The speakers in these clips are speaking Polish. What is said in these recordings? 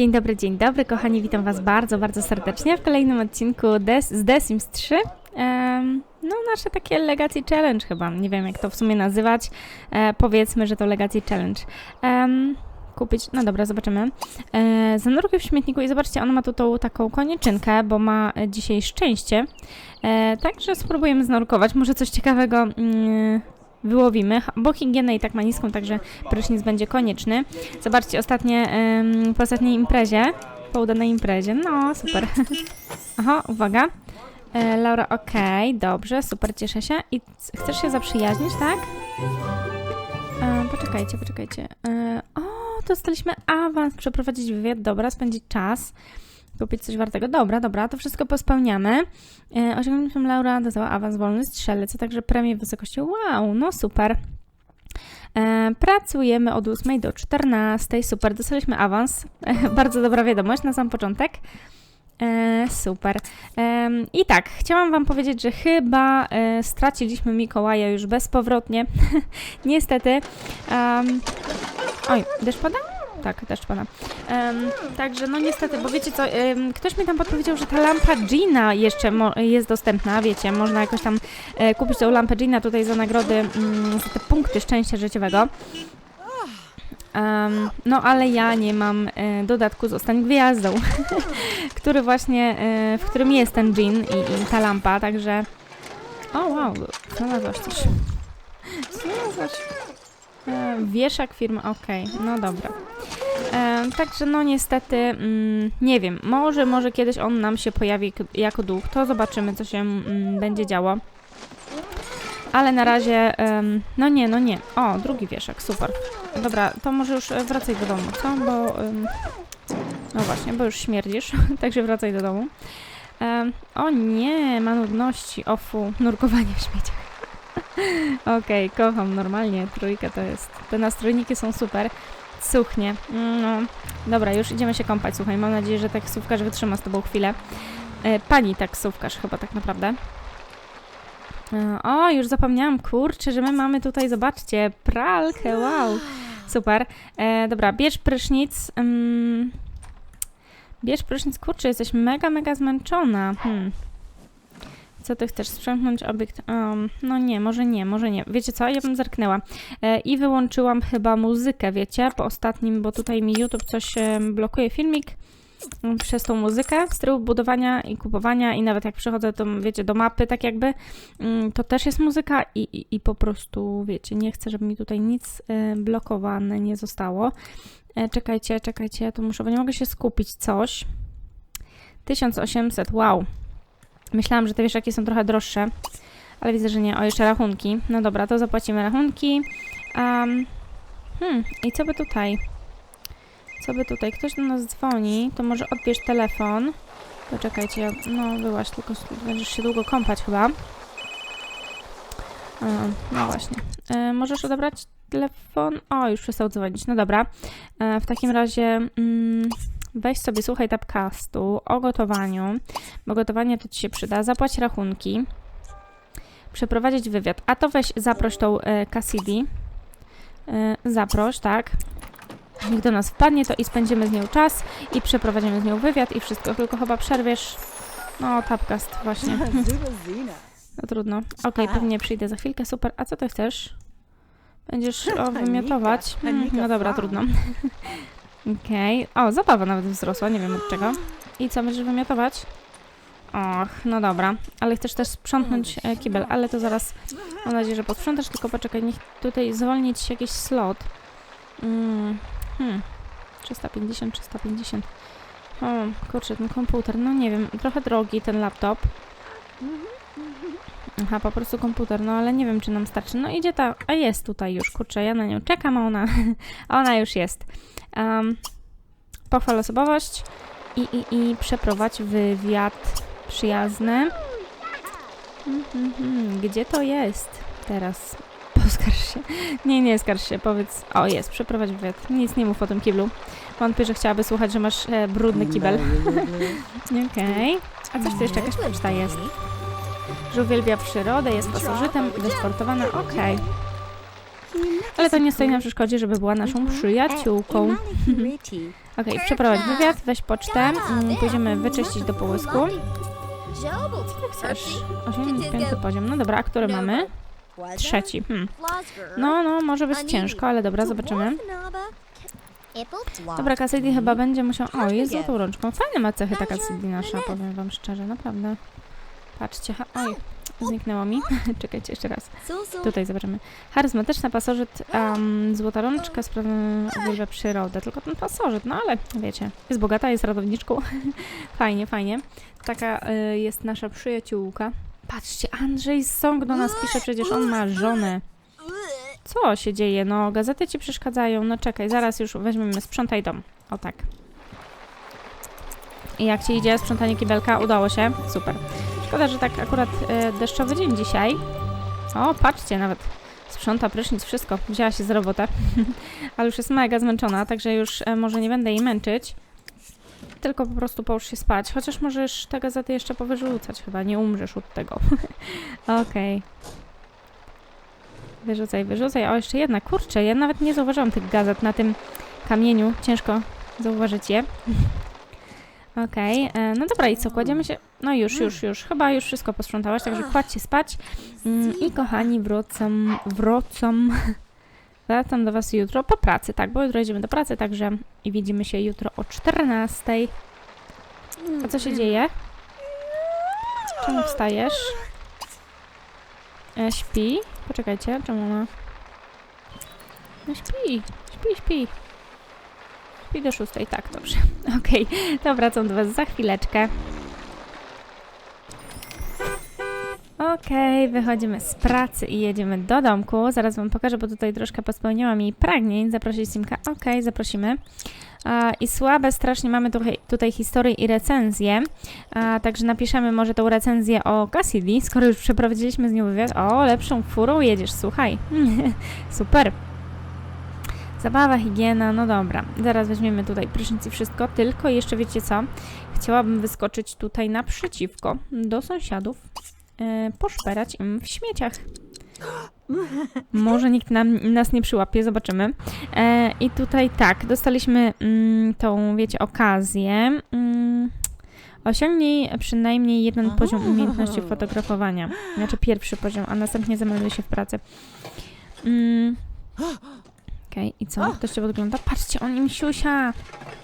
Dzień dobry, dzień dobry, kochani, witam Was bardzo, bardzo serdecznie w kolejnym odcinku Des, z The Sims 3. Em, no, nasze takie Legacy Challenge chyba, nie wiem jak to w sumie nazywać, e, powiedzmy, że to Legacy Challenge. Em, kupić, no dobra, zobaczymy. E, zanurkuj w śmietniku i zobaczcie, on ma tu tą taką konieczynkę, bo ma e, dzisiaj szczęście. E, także spróbujemy znurkować, może coś ciekawego mm, wyłowimy, bo higienę i tak ma niską, także prysznic będzie konieczny. Zobaczcie, ostatnie, em, po ostatniej imprezie, po udanej imprezie, no super. Aha, uwaga. E, Laura, okej, dobrze, super, cieszę się. I chcesz się zaprzyjaźnić, tak? E, poczekajcie, poczekajcie. E, o, dostaliśmy awans, przeprowadzić wywiad, dobra, spędzić czas. Kupić coś wartego. Dobra, dobra, to wszystko pospełniamy. E, osiągnięciem Laura dostała awans wolny strzelec, a także premię w wysokości wow, no super. E, pracujemy od 8 do 14. Super, dostaliśmy awans. E, bardzo dobra wiadomość na sam początek. E, super. Em, I tak, chciałam Wam powiedzieć, że chyba e, straciliśmy Mikołaja już bezpowrotnie. Niestety. Em, oj, deszcz pada? Tak, deszcz pada. Em, także no niestety, bo wiecie co, em, ktoś mi tam podpowiedział, że ta lampa Gina jeszcze jest dostępna, wiecie, można jakoś tam e, kupić tą lampę Gina tutaj za nagrody, mm, za te punkty szczęścia życiowego. Em, no ale ja nie mam e, dodatku Zostań Gwiazdą, który właśnie, e, w którym jest ten Gin i, i ta lampa, także... O wow, znalazłaś coś. Znalazłaś... E, wieszak firmy, okej, no dobra. E, także no niestety, mm, nie wiem, może, może kiedyś on nam się pojawi jako duch, to zobaczymy, co się mm, będzie działo. Ale na razie, em, no nie, no nie. O, drugi wieszak, super. Dobra, to może już e, wracaj do domu, co? Bo, em, no właśnie, bo już śmierdzisz, także wracaj do domu. Em, o nie, ma nudności, ofu, nurkowanie w śmieciach. Okej, kocham, normalnie, trójka to jest. Te nastrojniki są super. Suchnie. No. Dobra, już idziemy się kąpać, słuchaj. Mam nadzieję, że taksówkarz wytrzyma z tobą chwilę. E, pani taksówkarz chyba tak naprawdę. E, o, już zapomniałam, kurczę, że my mamy tutaj, zobaczcie, pralkę, wow. Super. E, dobra, bierz prysznic. Mm, bierz prysznic, kurczę, jesteś mega, mega zmęczona. Hmm. Co ty chcesz? Sprzątnąć obiekt? Um, no nie, może nie, może nie. Wiecie co? Ja bym zerknęła. E, I wyłączyłam chyba muzykę, wiecie, po ostatnim, bo tutaj mi YouTube coś e, blokuje filmik mm, przez tą muzykę z trybu budowania i kupowania i nawet jak przychodzę to wiecie do mapy tak jakby mm, to też jest muzyka i, i, i po prostu wiecie nie chcę żeby mi tutaj nic e, blokowane nie zostało e, czekajcie, czekajcie ja tu muszę, bo nie mogę się skupić coś 1800, wow myślałam, że te wieszaki są trochę droższe ale widzę, że nie, o jeszcze rachunki no dobra, to zapłacimy rachunki um, hmm, i co by tutaj co by tutaj? Ktoś do nas dzwoni, to może odbierz telefon. Poczekajcie, no byłaś, tylko będziesz się długo kąpać chyba. No właśnie. E, możesz odebrać telefon? O, już przestał dzwonić. No dobra. E, w takim razie mm, weź sobie, słuchaj tapcastu o gotowaniu, bo gotowanie to Ci się przyda. Zapłać rachunki. Przeprowadzić wywiad. A to weź zaproś tą e, Cassidy. E, zaproś, tak. Niech do nas wpadnie, to i spędzimy z nią czas i przeprowadzimy z nią wywiad i wszystko, tylko chyba przerwiesz. No, tapcast właśnie. No trudno. Okej, pewnie przyjdę za chwilkę, super. A co ty chcesz? Będziesz o, wymiotować? No dobra, trudno. Okej. O, zabawa nawet wzrosła, nie wiem od czego. I co, będziesz wymiotować? Och, no dobra. Ale chcesz też sprzątnąć e, kibel, ale to zaraz mam nadzieję, że posprzątasz, tylko poczekaj, niech tutaj zwolni ci się jakiś slot. Mm, hmm. 350, 350. O, kurczę, ten komputer, no nie wiem, trochę drogi ten laptop. Aha, po prostu komputer, no ale nie wiem, czy nam starczy. No idzie ta, a jest tutaj już, kurczę, ja na nią czekam, a ona, a ona już jest. Um, pochwal osobowość i, i, i przeprowadź wywiad przyjazny. Mhm. Gdzie to jest teraz? Poskarż się. Nie, nie skarż się, powiedz. O, jest, przeprowadź wywiad. Nic nie mów o tym kiblu. Wątpię, że chciałaby słuchać, że masz e, brudny kibel. Okej. A coś tu jeszcze jakaś poczta jest. Że uwielbia przyrodę, jest pasożytem, wysportowana. Okej. Ale to nie stoi na przeszkodzie, żeby była naszą przyjaciółką. Okej, przeprowadź wywiad, weź pocztę, mm, pójdziemy wyczyścić do połysku. Chcesz? 85 poziom. No dobra, a który mamy? Trzeci. Hmm. No, no, może być ciężko, ale dobra, zobaczymy. Dobra, Cassidy chyba będzie musiał... O, jest złotą rączką. Fajne ma cechy ta Cassidy nasza, powiem wam szczerze, naprawdę. Patrzcie, ha... Oj, zniknęło mi. Czekajcie jeszcze raz. Tutaj zobaczymy. Charyzmatyczna pasożyt, um, złota rączka, sprawia uwielbia przyrodę. Tylko ten pasożyt, no ale wiecie, jest bogata, jest radowniczką. fajnie, fajnie. Taka y, jest nasza przyjaciółka. Patrzcie, Andrzej Song do nas pisze, przecież on ma żonę. Co się dzieje? No, gazety ci przeszkadzają. No czekaj, zaraz już weźmiemy, sprzątaj dom. O tak. I jak ci idzie sprzątanie kibelka? Udało się? Super. Szkoda, że tak akurat e, deszczowy dzień dzisiaj. O, patrzcie, nawet sprząta prysznic, wszystko. Wzięła się z robotę. Ale już jest mega zmęczona, także już e, może nie będę jej męczyć. Tylko po prostu połóż się spać. Chociaż możesz te gazety jeszcze powyrzucać chyba. Nie umrzesz od tego. Okej. Wyrzucaj, wyrzucaj. O, jeszcze jedna. Kurczę, ja nawet nie zauważyłam tych gazet na tym kamieniu. Ciężko zauważyć je. Okej, e, no dobra i co, kładziemy się... No już, już, już. Chyba już wszystko posprzątałaś, także kładź się spać. Mm, I kochani, wrócę, wrócę... Wracam do Was jutro po pracy, tak, bo jutro idziemy do pracy, także i widzimy się jutro o 14. A co się dzieje? Czemu wstajesz? E, śpi? Poczekajcie, czemu ona... No śpi, śpi, śpi. Śpi do szóstej, tak, dobrze. Okej, to wracam do Was za chwileczkę. Okej, wychodzimy z pracy i jedziemy do domku. Zaraz Wam pokażę, bo tutaj troszkę pospełniałam jej pragnień. Zaprosić Simka. Okej, zaprosimy. A, I słabe strasznie mamy tutaj, tutaj historię i recenzję. Także napiszemy może tą recenzję o Cassidy, skoro już przeprowadziliśmy z nią wywiad. O, lepszą furą jedziesz, słuchaj. Super. Zabawa, higiena, no dobra. Zaraz weźmiemy tutaj prysznic i wszystko, tylko jeszcze wiecie co? Chciałabym wyskoczyć tutaj naprzeciwko do sąsiadów, e, poszperać im w śmieciach. Może nikt nam, nas nie przyłapie, zobaczymy. E, I tutaj tak, dostaliśmy mm, tą, wiecie, okazję. Mm, osiągnij przynajmniej jeden poziom umiejętności fotografowania. Znaczy pierwszy poziom, a następnie zamelduj się w pracy. Mm. Okej, i co? Ktoś cię podgląda? Patrzcie, on im siusia!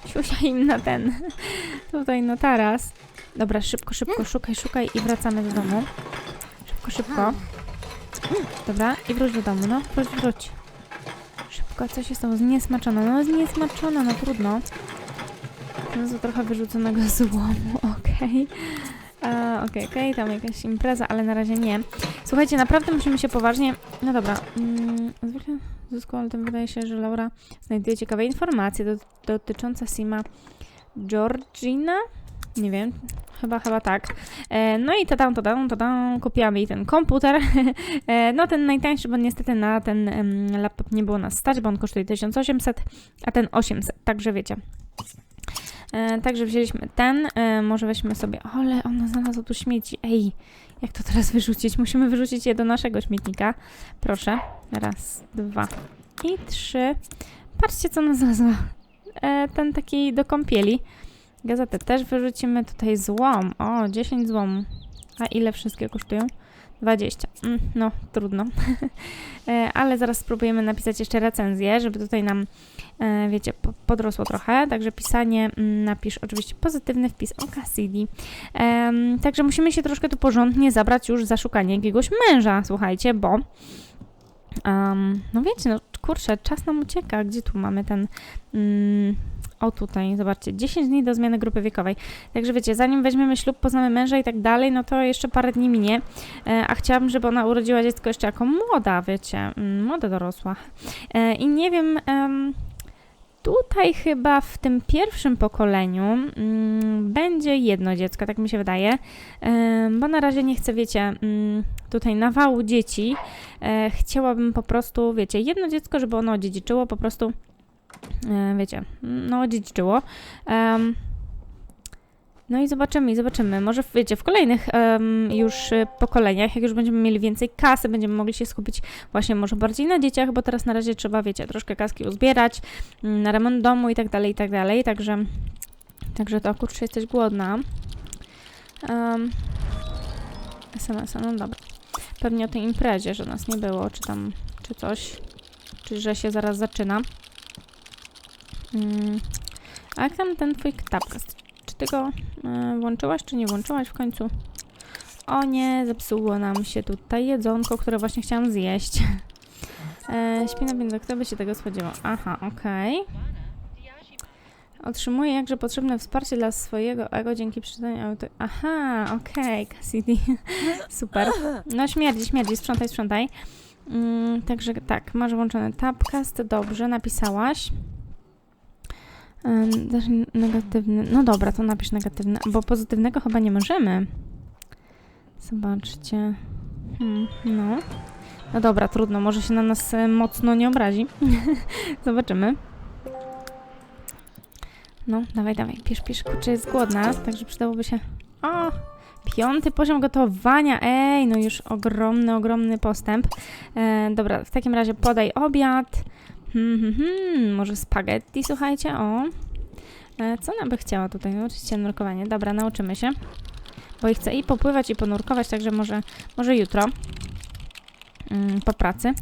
Siusia im na ten. Tutaj na taras. Dobra, szybko, szybko, szukaj, szukaj i wracamy do domu. Szybko, szybko. Dobra, i wróć do domu, no. Wróć, wróć. Szybko, co się stało? Zniesmaczona. No, zniesmaczona, no trudno. No, to trochę wyrzuconego złomu, okej. A, Okej, okej, tam jakaś impreza, ale na razie nie. Słuchajcie, naprawdę musimy się poważnie... No dobra, mm, zwykle Zuzku, ale to wydaje się, że Laura znajduje ciekawe informacje do, dotyczące Sima Georgina? Nie wiem, chyba, chyba tak. E, no i tadam, tadam, tadam, kupiłam jej ten komputer. e, no ten najtańszy, bo niestety na ten em, laptop nie było nas stać, bo on kosztuje 1800, a ten 800, także wiecie. E, także wzięliśmy ten, e, może weźmy sobie, ale ona znalazła tu śmieci, ej, jak to teraz wyrzucić? Musimy wyrzucić je do naszego śmietnika. Proszę, raz, dwa i trzy. Patrzcie, co ona znalazła. E, ten taki do kąpieli. Gazetę też wyrzucimy. Tutaj złom. O, 10 złomu. A ile wszystkie kosztują? 20. Mm, no, trudno. e, ale zaraz spróbujemy napisać jeszcze recenzję, żeby tutaj nam, e, wiecie, po, podrosło trochę. Także pisanie, mm, napisz oczywiście pozytywny wpis o Cassidy. Także musimy się troszkę tu porządnie zabrać już za szukanie jakiegoś męża, słuchajcie, bo Um, no wiecie, no kurczę, czas nam ucieka. Gdzie tu mamy ten... Mm, o tutaj, zobaczcie, 10 dni do zmiany grupy wiekowej. Także wiecie, zanim weźmiemy ślub, poznamy męża i tak dalej, no to jeszcze parę dni minie. E, a chciałabym, żeby ona urodziła dziecko jeszcze jako młoda, wiecie, mm, młoda dorosła. E, I nie wiem... em, Tutaj chyba w tym pierwszym pokoleniu mm, będzie jedno dziecko, tak mi się wydaje, Em, bo na razie nie chcę, wiecie, mm, tutaj nawału dzieci. E, chciałabym po prostu, wiecie, jedno dziecko, żeby ono dziedziczyło, po prostu, e, wiecie, no dziedziczyło. Em, No i zobaczymy, zobaczymy. Może wiecie, w kolejnych em, już y, pokoleniach, jak już będziemy mieli więcej kasy, będziemy mogli się skupić właśnie może bardziej na dzieciach, bo teraz na razie trzeba, wiecie, troszkę kaski uzbierać mm, na remont domu i tak dalej, i tak dalej. Także, także to kurczę, jesteś głodna. Um, SMS, no dobra. Pewnie o tej imprezie, że nas nie było, czy tam, czy coś. Czy że się zaraz zaczyna. Mm. A jak tam ten twój tapcast? Czy ty go e, włączyłaś, czy nie włączyłaś w końcu? O nie, zepsuło nam się tutaj jedzonko, które właśnie chciałam zjeść. E, śpina, więc kto by się tego spodziewał? Aha, okej. Otrzymuję jakże potrzebne wsparcie dla swojego ego dzięki przeczytaniu auto... Aha, okej, Cassidy. Super. No śmierdzi, śmierdzi, sprzątaj, sprzątaj. Mm, także tak, masz włączony tapcast, dobrze, napisałaś. Dasz negatywny. No dobra, to napisz negatywny, bo pozytywnego chyba nie możemy. Zobaczcie. Hmm, no. No dobra, trudno, może się na nas e, mocno nie obrazi. Zobaczymy. No, dawaj, dawaj, pisz, pisz, kurczę, jest głodna, także przydałoby się... O, piąty poziom gotowania, ej, no już ogromny, ogromny postęp. E, dobra, w takim razie podaj obiad. Hmm, hmm, hmm, może spaghetti, słuchajcie, o. E, co ona by chciała tutaj? No, oczywiście nurkowanie. Dobra, nauczymy się. Bo i chcę i popływać, i ponurkować, także może, może jutro. Mm, po pracy.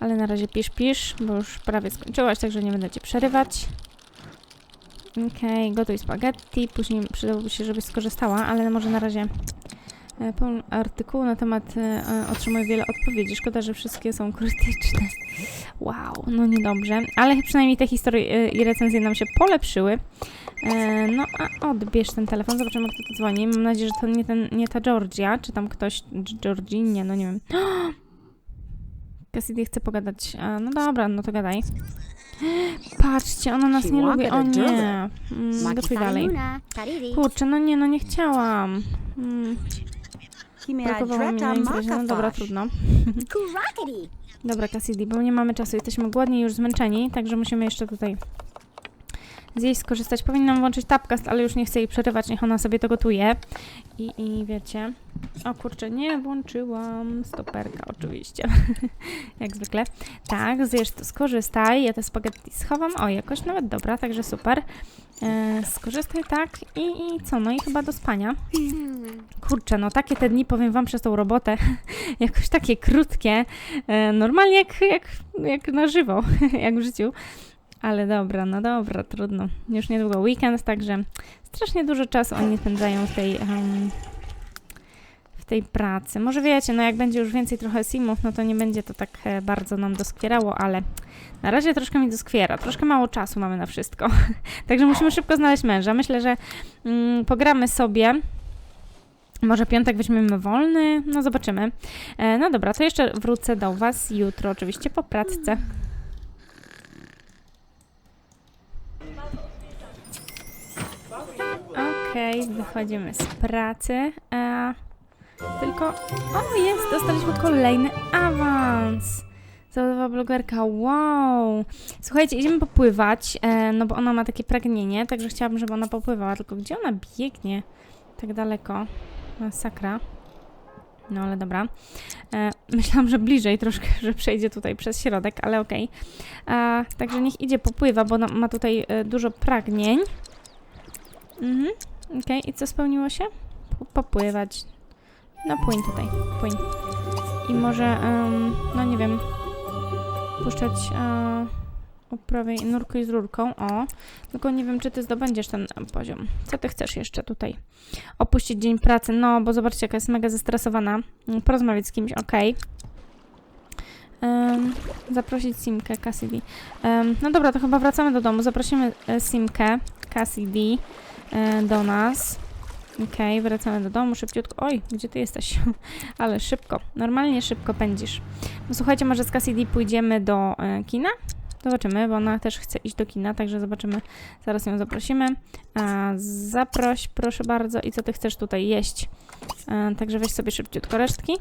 Ale na razie pisz, pisz, bo już prawie skończyłaś, także nie będę cię przerywać. Okej, gotuj spaghetti. Później przydałoby się, żebyś skorzystała, ale może na razie pełen artykułu na temat e, e, otrzymuję wiele odpowiedzi. Szkoda, że wszystkie są krytyczne. Wow, no niedobrze. Ale przynajmniej te historie e, i recenzje nam się polepszyły. E, no a odbierz ten telefon, zobaczymy kto tu dzwoni. Mam nadzieję, że to nie, ten, nie ta Georgia, czy tam ktoś, G- Georginie, no nie wiem. Cassidy chce pogadać. No dobra, no to gadaj. Patrzcie, ona nas nie lubi. O nie. Mm, gotuj dalej. Kurczę, no nie, no nie chciałam. Brakowało mi imprezie. No dobra, trudno. Dobra, Cassidy, bo nie mamy czasu. Jesteśmy głodni i już zmęczeni, także musimy jeszcze tutaj zjeść, skorzystać. Powinnam włączyć tapcast, ale już nie chcę jej przerywać, niech ona sobie to gotuje. I, i wiecie... O kurczę, nie włączyłam stoperka oczywiście. Jak zwykle. Tak, zjesz to, skorzystaj. Ja te spaghetti schowam. O, jakoś nawet dobra, także super. E, skorzystaj tak i, i co? No i chyba do spania. Kurczę, no takie te dni, powiem wam, przez tą robotę, jakoś takie krótkie, e, normalnie jak, jak, jak na żywo, jak w życiu. Ale dobra, no dobra, trudno. Już niedługo weekend, także strasznie dużo czasu oni spędzają w tej, em, w tej pracy. Może wiecie, no jak będzie już więcej trochę simów, no to nie będzie to tak e, bardzo nam doskwierało, ale na razie troszkę mi doskwiera. Troszkę mało czasu mamy na wszystko. także musimy szybko znaleźć męża. Myślę, że mm, pogramy sobie. Może piątek weźmiemy wolny? No zobaczymy. E, no dobra, to jeszcze wrócę do Was jutro, oczywiście po pracce. Okej, wychodzimy z pracy. E, tylko. O, jest! Dostaliśmy kolejny awans! Zawodowa blogerka, wow! Słuchajcie, idziemy popływać, e, no bo ona ma takie pragnienie, także chciałabym, żeby ona popływała. Tylko gdzie ona biegnie tak daleko? Masakra. No ale dobra. E, myślałam, że bliżej troszkę, że przejdzie tutaj przez środek, ale okej. E, Także niech idzie, popływa, bo ma tutaj e, dużo pragnień. Mhm. Okej, i co spełniło się? Po- Popływać. No płyń tutaj, płyń. I może, em, no nie wiem, puszczać e, u prawej nurkuj z rurką, o. Tylko nie wiem, czy ty zdobędziesz ten poziom. Co ty chcesz jeszcze tutaj? Opuścić dzień pracy, no bo zobaczcie, jaka jest mega zestresowana. Porozmawiać z kimś, okej. Em, zaprosić Simkę, Cassidy. Em, no dobra, to chyba wracamy do domu. Zaprosimy e, Simkę, Cassidy do nas. Okej, wracamy do domu szybciutko. Oj, gdzie ty jesteś? Ale szybko, normalnie szybko pędzisz. No słuchajcie, może z Cassidy pójdziemy do e, kina? Zobaczymy, bo ona też chce iść do kina, także zobaczymy. Zaraz ją zaprosimy. A, zaproś, proszę bardzo. I co ty chcesz tutaj jeść? E, także weź sobie szybciutko resztki.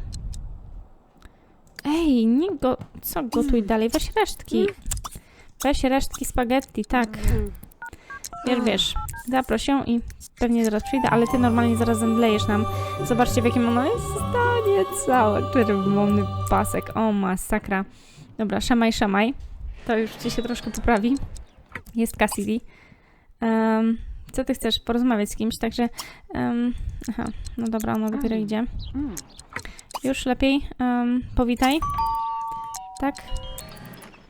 Ej, nie go... Co gotuj dalej? Weź resztki. Weź resztki spaghetti, tak. Wiesz, wiesz, zaproś ją i pewnie zaraz przyjdę, ale ty normalnie zaraz zemdlejesz nam. Zobaczcie, w jakim ono jest stanie całe. Czerwony pasek. O, masakra. Dobra, szamaj, szamaj. To już ci się troszkę poprawi. Jest Cassidy. Em, co ty chcesz? Porozmawiać z kimś, także... em, aha, no dobra, ona dopiero idzie. Już lepiej. em, powitaj. Tak?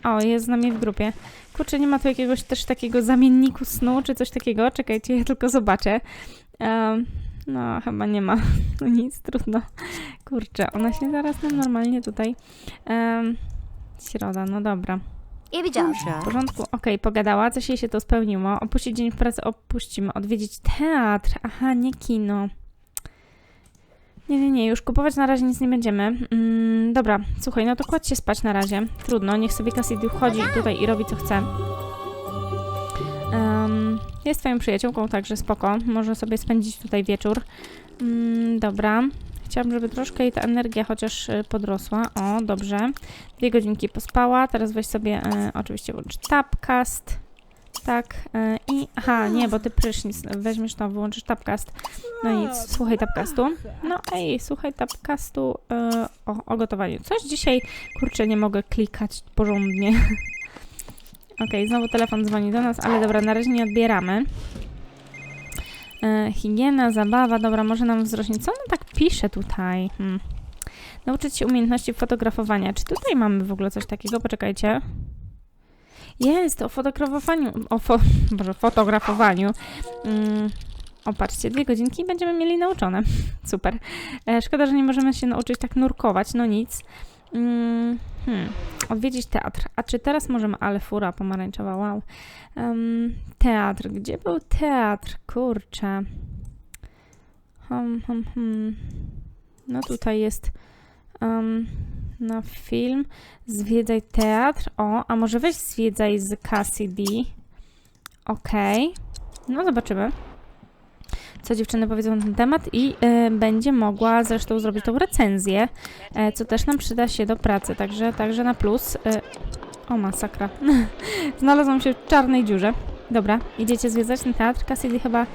O, jest z nami w grupie. Kurczę, nie ma tu jakiegoś też takiego zamienniku snu, czy coś takiego. Czekajcie, ja tylko zobaczę. Em, no, chyba nie ma. No nic, trudno. Kurczę, ona się zaraz nam normalnie tutaj... Um, środa, no dobra. W porządku, okej, pogadała, coś jej się to spełniło. Opuścić dzień w pracy, opuścimy. Odwiedzić teatr, aha, nie kino. Nie, nie, nie, już kupować na razie nic nie będziemy. Mm, dobra, słuchaj, no to kładź się spać na razie. Trudno, niech sobie Cassidy chodzi tutaj i robi co chce. Em, jest twoją przyjaciółką, także spoko. Może sobie spędzić tutaj wieczór. Mm, dobra. Chciałabym, żeby troszkę jej ta energia chociaż y, podrosła. O, dobrze. Dwie godzinki pospała. Teraz weź sobie e, oczywiście włącz tapcast. Tak. E, I. Aha, nie, bo ty prysznic. Weźmiesz to, wyłączysz tapcast. No nic, słuchaj tapcastu. No ej, słuchaj tapcastu e, o, o gotowaniu. Coś dzisiaj, kurczę, nie mogę klikać porządnie. Okej, znowu telefon dzwoni do nas, ale dobra, na razie nie odbieramy. E, higiena, zabawa, dobra, może nam wzrośnie. Co on tak pisze tutaj? Hmm. Nauczyć się umiejętności fotografowania. Czy tutaj mamy w ogóle coś takiego? Poczekajcie. Jest, o fotografowaniu. O fo, Boże, fotografowaniu. Mm, o, patrzcie, dwie godzinki i będziemy mieli nauczone. Super. E, szkoda, że nie możemy się nauczyć tak nurkować, no nic. Mm, hmm. Odwiedzić teatr. A czy teraz możemy... Ale fura pomarańczowa, wow. Em, teatr. Gdzie był teatr? Kurczę. Hmm, hmm, hmm. No tutaj jest em, na film. Zwiedzaj teatr. O, a może weź zwiedzaj z Cassidy. Okej. No zobaczymy. Co dziewczyny powiedzą na ten temat i e, będzie mogła zresztą zrobić tą recenzję, e, co też nam przyda się do pracy, także, także na plus. E, o, masakra. Znalazłam się w czarnej dziurze. Dobra, idziecie zwiedzać ten teatr. Cassidy chyba...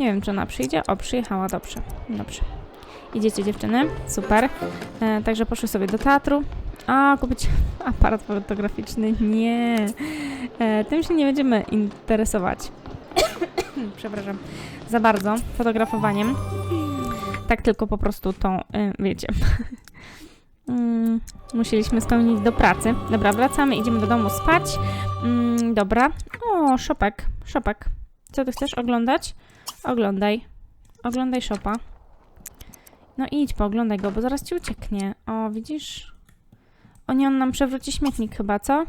Nie wiem, czy ona przyjdzie. O, przyjechała, dobrze. Dobrze. Idziecie dziewczyny, super. E, także poszły sobie do teatru. A, kupić aparat fotograficzny. Nie. E, tym się nie będziemy interesować. Przepraszam. Za bardzo fotografowaniem. Tak tylko po prostu to, y, wiecie. Mm, Musieliśmy spełnić do pracy. Dobra, wracamy, idziemy do domu spać. Mm, dobra. O, szopek, szopek. Co ty chcesz oglądać? Oglądaj. Oglądaj szopa. No idź, pooglądaj go, bo zaraz ci ucieknie. O, widzisz? O nie, on nam przewróci śmietnik chyba, co?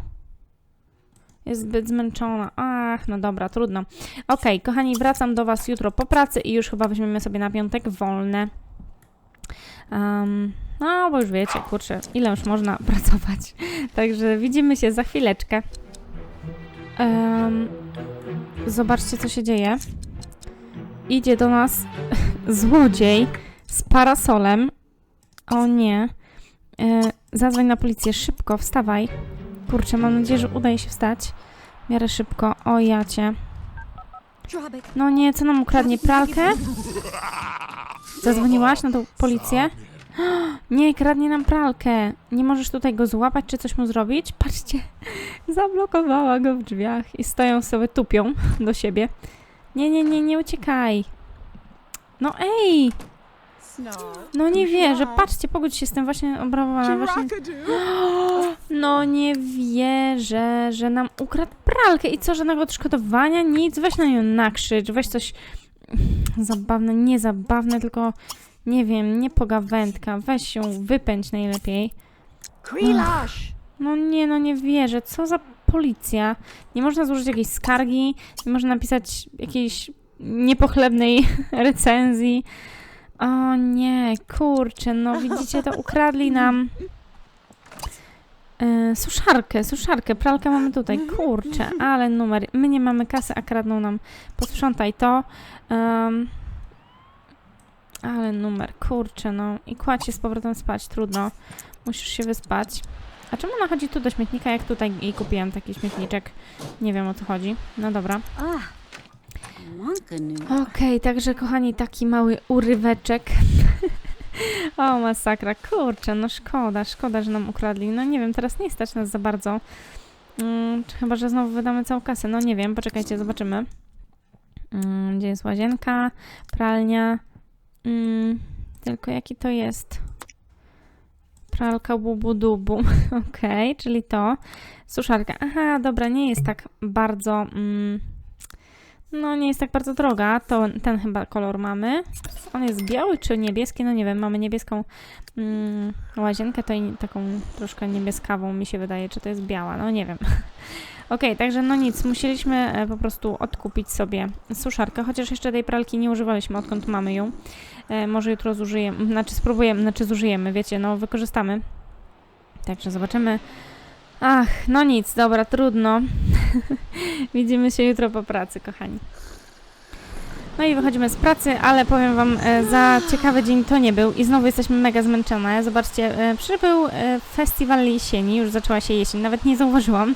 Jest zbyt zmęczona. Ach, no dobra, trudno. Okej, kochani, wracam do Was jutro po pracy i już chyba weźmiemy sobie na piątek wolne. Um, no, bo już wiecie, kurczę, ile już można pracować. Także widzimy się za chwileczkę. Em, zobaczcie, co się dzieje. Idzie do nas złodziej z parasolem. O nie. E, zadzwoń na policję, szybko, wstawaj. Kurczę, mam nadzieję, że udaje się wstać. W miarę szybko. O. No nie, co nam ukradnie? Pralkę? Zadzwoniłaś na tą policję? Nie, kradnie nam pralkę. Nie możesz tutaj go złapać, czy coś mu zrobić? Patrzcie, zablokowała go w drzwiach i stoją sobie, tupią do siebie. Nie, nie, nie, nie uciekaj. No ej! No. Nie wierzę, patrzcie, pogódź się z tym właśnie obrabowana. Właśnie... No nie wierzę, że nam ukradł pralkę. I co, żadnego odszkodowania? Nic, weź na nią nakrzycz, weź coś zabawne, nie zabawne, tylko nie wiem, nie pogawędka, weź się wypędź najlepiej. No nie, no nie wierzę, co za policja? Nie można złożyć jakiejś skargi, nie można napisać jakiejś niepochlebnej recenzji. O nie, kurczę, no widzicie, to ukradli nam e, suszarkę, suszarkę, pralkę mamy tutaj, kurczę, ale numer, my nie mamy kasy, a kradną nam, posprzątaj to, Em, ale numer, kurczę, no i kładź się z powrotem spać, trudno, musisz się wyspać. A czemu ona chodzi tu do śmietnika, jak tutaj jej kupiłam taki śmietniczek? Nie wiem o co chodzi. No dobra. Okej, także kochani, taki mały uryweczek. o, masakra, kurczę, no szkoda, szkoda, że nam ukradli. No nie wiem, teraz nie stać nas za bardzo. Mm, czy chyba, że znowu wydamy całą kasę. No nie wiem, poczekajcie, zobaczymy. Mm, gdzie jest łazienka, pralnia. Mm, tylko jaki to jest? Pralka bubu dubu. Okej, czyli to. Suszarka. Aha, dobra, nie jest tak bardzo. Mm, no, nie jest tak bardzo droga. To ten chyba kolor mamy. On jest biały czy niebieski? No nie wiem, mamy niebieską mm, łazienkę, to i taką troszkę niebieskawą mi się wydaje, czy to jest biała, no nie wiem. Okej, także no nic, musieliśmy e, po prostu odkupić sobie suszarkę, chociaż jeszcze tej pralki nie używaliśmy, odkąd mamy ją. E, może jutro zużyjemy, znaczy spróbujemy, znaczy zużyjemy, wiecie, no wykorzystamy. Także zobaczymy. Ach, no nic, dobra, trudno. Widzimy się jutro po pracy, kochani. No i wychodzimy z pracy, ale powiem Wam, e, za ciekawy dzień to nie był i znowu jesteśmy mega zmęczone. Zobaczcie, e, przybył e, festiwal jesieni, już zaczęła się jesień, nawet nie zauważyłam,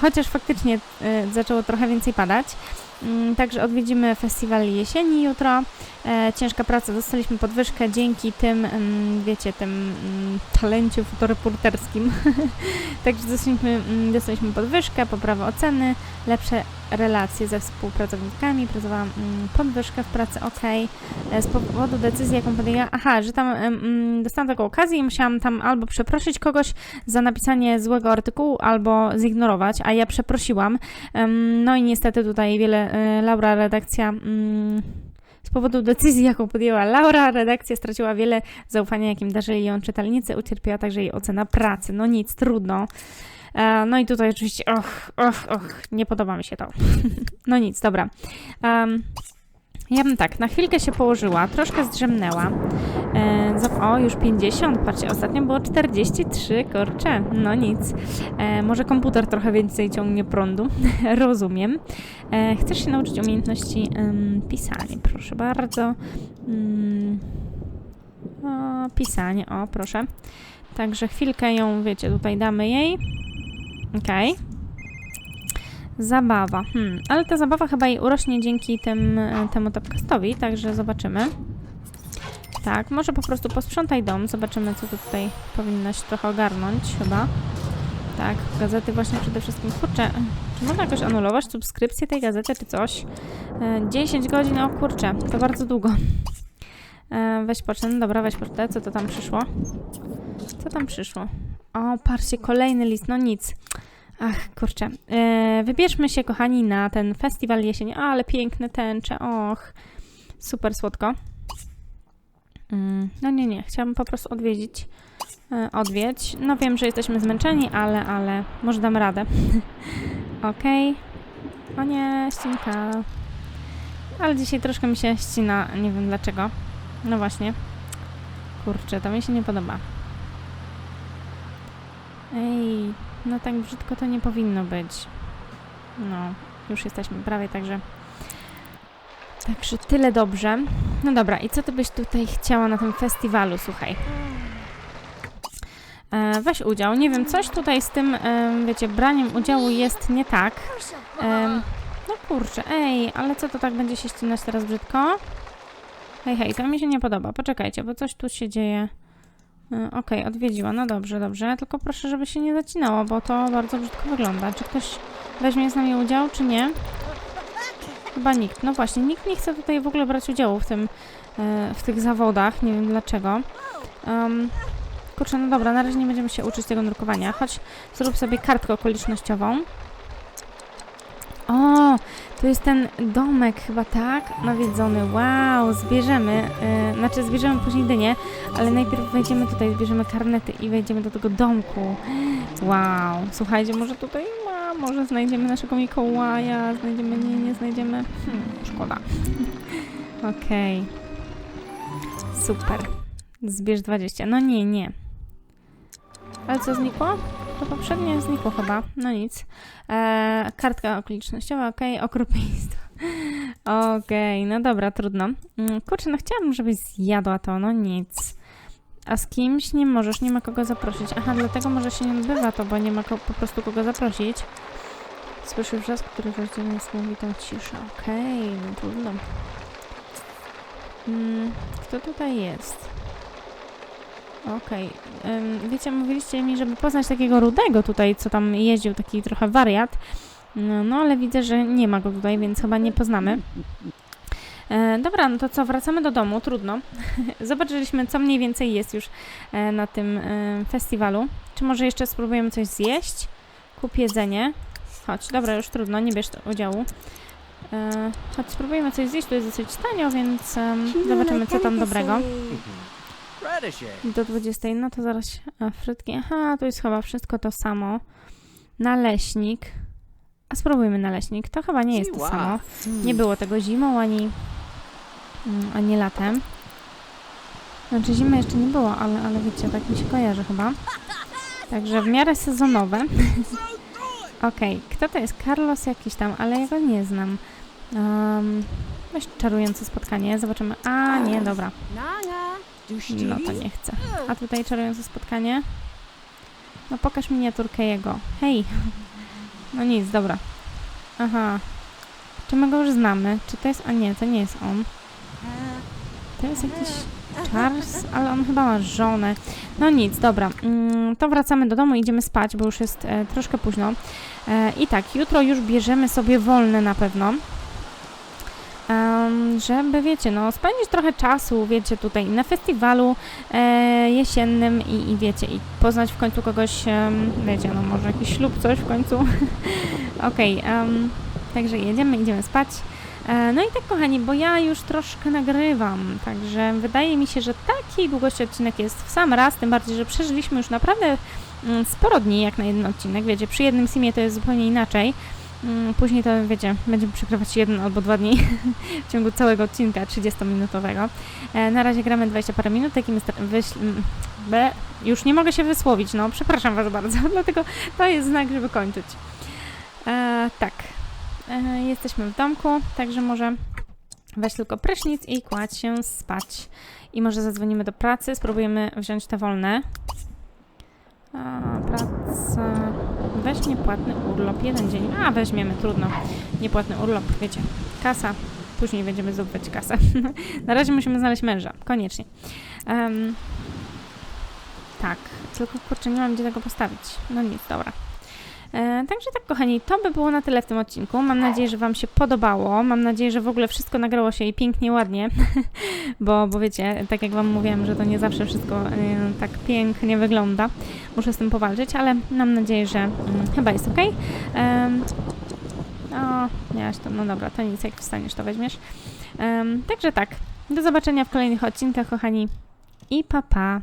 chociaż faktycznie zaczęło trochę więcej padać. Mm, Także odwiedzimy festiwal jesieni jutro. E, ciężka praca, dostaliśmy podwyżkę dzięki tym, mm, wiecie, tym mm, talencie fotoreporterskim. Także dostaliśmy, dostaliśmy podwyżkę, poprawę oceny, lepsze relacje ze współpracownikami, pracowałam podwyżkę w pracy, ok. E, Z powodu decyzji, jaką podjęłam, aha, że tam dostałam taką okazję i musiałam tam albo przeprosić kogoś za napisanie złego artykułu, albo zignorować, a ja przeprosiłam. No i niestety tutaj wiele, Laura, redakcja... mm, z powodu decyzji, jaką podjęła Laura, redakcja straciła wiele zaufania, jakim darzyli ją czytelnicy, ucierpiała także jej ocena pracy. No nic, trudno. E, No i tutaj oczywiście, och, och, och, nie podoba mi się to. No nic, dobra. Em, ja bym tak, na chwilkę się położyła, troszkę zdrzemnęła. E, o, już 50, patrzcie, ostatnio było 43, kurczę, no nic. E, może komputer trochę więcej ciągnie prądu, rozumiem. E, chcesz się nauczyć umiejętności pisania, proszę bardzo. Mm, o, pisanie, o, proszę. Także chwilkę ją, wiecie, tutaj damy jej. Okej. Zabawa. Hmm, ale ta zabawa chyba jej urośnie dzięki tym, e, temu topcastowi, także zobaczymy. Tak, może po prostu posprzątaj dom, zobaczymy co tu tutaj powinnaś trochę ogarnąć chyba. Tak, gazety właśnie przede wszystkim. Kurczę, czy można jakoś anulować subskrypcję tej gazety czy coś? E, 10 godzin, o kurczę, to bardzo długo. E, weź pocztę, no dobra, weź pocztę, co to tam przyszło? Co tam przyszło? O, patrzcie, kolejny list, no nic. Ach, kurczę. E, wybierzmy się, kochani, na ten festiwal jesieni. O, ale piękne tęcze, och. Super słodko. Mm, no nie, nie, chciałabym po prostu odwiedzić. E, odwiedź. No wiem, że jesteśmy zmęczeni, ale, ale może dam radę. Okej. O nie, ścinka. Ale dzisiaj troszkę mi się ścina, nie wiem dlaczego. No właśnie. Kurczę, to mi się nie podoba. Ej, no tak brzydko to nie powinno być. No, już jesteśmy prawie, także... Także tyle dobrze. No dobra, i co ty byś tutaj chciała na tym festiwalu, słuchaj? E, weź udział. Nie wiem, coś tutaj z tym, em, wiecie, braniem udziału jest nie tak. Em, no kurczę, ej, ale co to tak będzie się ścinać teraz brzydko? Hej, hej, to mi się nie podoba. Poczekajcie, bo coś tu się dzieje. E, Okej, odwiedziła. No dobrze, dobrze. Tylko proszę, żeby się nie zacinało, bo to bardzo brzydko wygląda. Czy ktoś weźmie z nami udział, czy nie? Chyba nikt. No właśnie, nikt nie chce tutaj w ogóle brać udziału w tym, e, w tych zawodach. Nie wiem dlaczego. Um, kurczę, no dobra, na razie nie będziemy się uczyć tego drukowania. Chodź, zrób sobie kartkę okolicznościową. O, to jest ten domek chyba, tak? Nawiedzony. Wow, zbierzemy. Yy, znaczy, zbierzemy później dynię, ale najpierw wejdziemy tutaj, zbierzemy karnety i wejdziemy do tego domku. Wow, słuchajcie, może tutaj ma, może znajdziemy naszego Mikołaja, znajdziemy, nie, nie znajdziemy. Hmm, szkoda. Okej. Super. Zbierz 20. No nie, nie. Ale co znikło? To poprzednie znikło chyba. No nic. Eee, kartka okolicznościowa, okej, okropieństwo. Okej, no dobra, trudno. Mm, Kurczę, no chciałabym, żebyś zjadła to, no nic. A z kimś nie możesz, nie ma kogo zaprosić. Aha, dlatego może się nie odbywa to, bo nie ma po prostu kogo zaprosić. Słyszę wrzask, który rozdzielnie stanowi tą ciszę. Okej, no trudno. Mm, kto tutaj jest? Okej. ym, Wiecie, mówiliście mi, żeby poznać takiego rudego tutaj, co tam jeździł, taki trochę wariat. No, no ale widzę, że nie ma go tutaj, więc chyba nie poznamy. E, dobra, no to co, wracamy do domu, trudno. Zobaczyliśmy, co mniej więcej jest już e, na tym e, festiwalu. Czy może jeszcze spróbujemy coś zjeść? Kup jedzenie. Chodź, dobra, już trudno, nie bierz udziału. E, chodź, spróbujemy coś zjeść, tu jest dosyć tanio, więc em, zobaczymy, co tam dobrego. Do 20, no to zaraz a, frytki. Aha, tu jest chyba wszystko to samo. Naleśnik. A spróbujmy naleśnik. To chyba nie jest to samo. Nie było tego zimą ani, mm, ani latem. Znaczy zimy jeszcze nie było, ale, ale wiecie, tak mi się kojarzy chyba. Także w miarę sezonowe. Okej, kto to jest? Carlos jakiś tam, ale ja go nie znam. Um, czarujące spotkanie, zobaczymy. A, nie, dobra. No to nie chcę. A tutaj czarujące spotkanie. No pokaż miniaturkę jego. Hej! No nic, dobra. Aha. Czy my go już znamy? Czy to jest... A nie, to nie jest on. To jest jakiś Charles, ale on chyba ma żonę. No nic, dobra. Mm, to wracamy do domu, idziemy spać, bo już jest e, troszkę późno. E, I tak, jutro już bierzemy sobie wolne na pewno. Żeby, wiecie, no, spędzić trochę czasu, wiecie, tutaj na festiwalu e, jesiennym i, i wiecie, i poznać w końcu kogoś, em, wiecie, no może jakiś ślub, coś w końcu. Okej, em, także jedziemy, idziemy spać. E, no i tak, kochani, bo ja już troszkę nagrywam, także wydaje mi się, że takiej długości odcinek jest w sam raz, tym bardziej, że przeżyliśmy już naprawdę mm, sporo dni jak na jeden odcinek, wiecie, przy jednym simie to jest zupełnie inaczej. Mm, Później to, wiecie, będziemy przykrywać jeden albo dwa dni w ciągu całego odcinka 30-minutowego. E, na razie gramy 20 parę minut, takim Be, już nie mogę się wysłowić, no przepraszam Was bardzo, dlatego to jest znak, żeby kończyć. E, tak, e, jesteśmy w domku, także może weź tylko prysznic i kładź się spać. I może zadzwonimy do pracy, spróbujemy wziąć te wolne. A, praca... Weź niepłatny urlop, jeden dzień. A, weźmiemy, trudno. Niepłatny urlop, wiecie, kasa. Później będziemy zdobywać kasę. Na razie musimy znaleźć męża, koniecznie. Em, tak, tylko kurczę, nie mam gdzie tego postawić. No nic, dobra. E, także tak, kochani, to by było na tyle w tym odcinku. Mam nadzieję, że Wam się podobało. Mam nadzieję, że w ogóle wszystko nagrało się i pięknie, ładnie, bo, bo wiecie, tak jak Wam mówiłam, że to nie zawsze wszystko e, tak pięknie wygląda. Muszę z tym powalczyć, ale mam nadzieję, że mm, chyba jest ok. Um, o, miałaś to, no dobra, to nic, jak wstaniesz, to weźmiesz. Także tak, do zobaczenia w kolejnych odcinkach, kochani, i pa pa.